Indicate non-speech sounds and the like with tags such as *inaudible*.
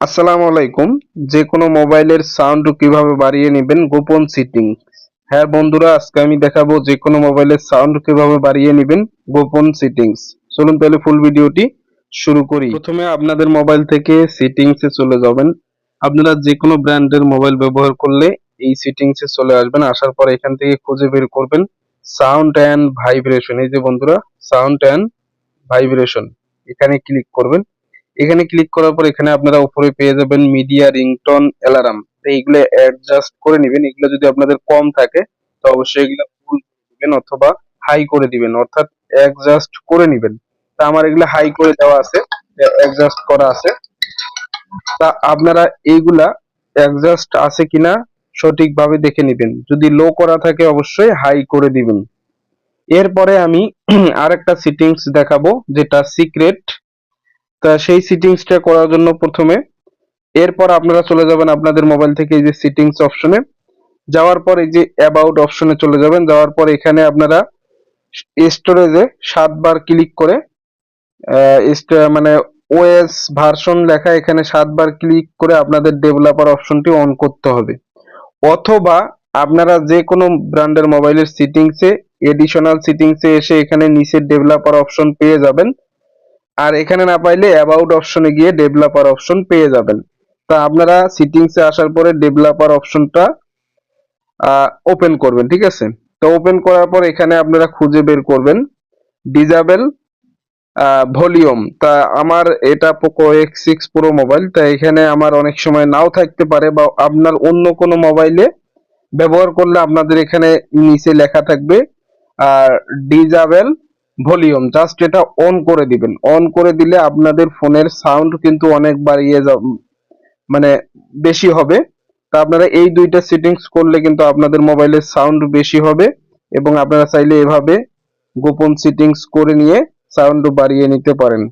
আসসালামু আলাইকুম। যে কোনো মোবাইলের সাউন্ড কীভাবে বাড়িয়ে নেবেন? গোপন সিটিং। হ্যাঁ বন্ধুরা, আজকে আমি দেখাবো যে কোনো মোবাইলের সাউন্ড কীভাবে বাড়িয়ে নেবেন? গোপন সেটিংস। চলুন তাহলে ফুল ভিডিওটি শুরু করি। প্রথমে আপনাদের মোবাইল থেকে সেটিংসে চলে যাবেন। আপনারা যে কোনো ব্র্যান্ডের মোবাইল ব্যবহার করলে এই সেটিংসে চলে আসবেন। আসার পর এখান থেকে খুঁজে বের করবেন সাউন্ড অ্যান্ড ভাইব্রেশন। এই যে বন্ধুরা, সাউন্ড অ্যান্ড ভাইব্রেশন। এখানে ক্লিক করবেন। এখানে ক্লিক করার পর এখানে আপনারা উপরে পেয়ে যাবেন মিডিয়া রিংটোন অ্যালার্ম তো এইগুলো অ্যাডজাস্ট করে নেবেন। এগুলো যদি আপনাদের কম থাকে, তো অবশ্যই এগুলো ফুল দিবেন অথবা হাই করে দিবেন। অর্থাৎ অ্যাডজাস্ট করে নেবেন। তা আমার এগুলো হাই করে দেওয়া আছে অ্যাডজাস্ট করা আছে। তা আপনারা এইগুলা অ্যাডজাস্ট আছে কিনা সঠিকভাবে দেখে নেবেন। যদি লো করা থাকে, অবশ্যই হাই করে দিবেন। এরপরে আমি *clears throat* আরেকটা সেটিংস দেখাবো, যেটা সিক্রেট তা সেই সেটিংসটা করার জন্য প্রথমে এরপর আপনারা চলে যাবেন আপনাদের মোবাইল থেকে এই যে সেটিংস অপশনে যাওয়ার পর এই যে অ্যাবাউট অপশনে চলে যাবেন। যাওয়ার পর এখানে আপনারা স্টোরেজে সাতবার ক্লিক করে মানে ওএস ভার্সন লেখা এখানে সাতবার ক্লিক করে আপনাদের ডেভেলপার অপশনটি অন করতে হবে। অথবা আপনারা যে কোনো ব্র্যান্ডের মোবাইলের সেটিংসে এডিশনাল সেটিংসে এসে এখানে নিচের ডেভেলপার অপশন পেয়ে যাবেন। আর এখানে না পাইলে অ্যাবাউট অপশনে গিয়ে ডেভেলপার অপশন পেয়ে যাবেন। তা আপনারা সেটিংসে আসার পরে ডেভেলপার অপশনটা ওপেন করবেন, ঠিক আছে? তো ওপেন করার পর এখানে আপনারা খুঁজে বের করবেন ডিজাবেল ভলিউম তা আমার এটা Poco X six Pro mobile তা এখানে আমার অনেক সময় নাও থাকতে পারে বা আপনার অন্য কোনো মোবাইলে ব্যবহার করলে আপনাদের এখানে নিচে লেখা থাকবে, আর ডিজাবেল ভলিউম জাস্ট এটা অন করে দিবেন। অন করে দিলে আপনাদের ফোনের সাউন্ড কিন্তু অনেক বাড়িয়ে মানে বেশি হবে। তা আপনারা এই দুইটা সেটিংস করলে কিন্তু আপনাদের মোবাইলের সাউন্ড বেশি হবে এবং আপনারা চাইলে এভাবে গোপন সেটিংস করে নিয়ে সাউন্ড বাড়িয়ে নিতে পারেন।